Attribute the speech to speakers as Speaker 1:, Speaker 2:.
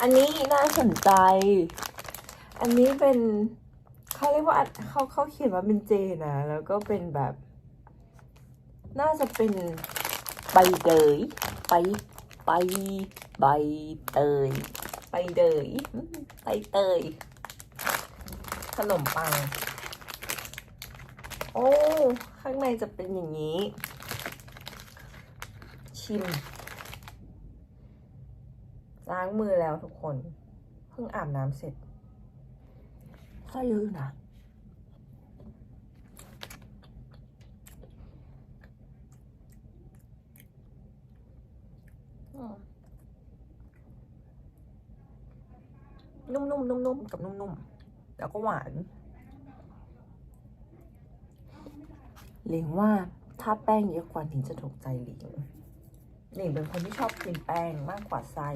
Speaker 1: อันนี้น่าสนใจ อันนี้เป็นเขาเรียกว่าเขาเขาเขียนว่าเป็นเจนะ แล้วก็เป็นแบบ น่าจะเป็นใบเตยใบใบใบเตยใบเตยอืมใบเตยขนมปัง โอ้ ข้างในจะเป็นอย่างนี้ ชิม ล้างมือแล้วทุกคน เพิ่งอาบน้ำเสร็จไส้เยอะอยู่นะอืมนุ่มๆนุ่มๆกับนุ่มๆ แล้วก็หวาน หลิงว่าถ้าแป้งเยอะกว่านี้จะถูกใจหลิงหลิงเป็นคนที่ชอบกินแป้งมากกว่าไส้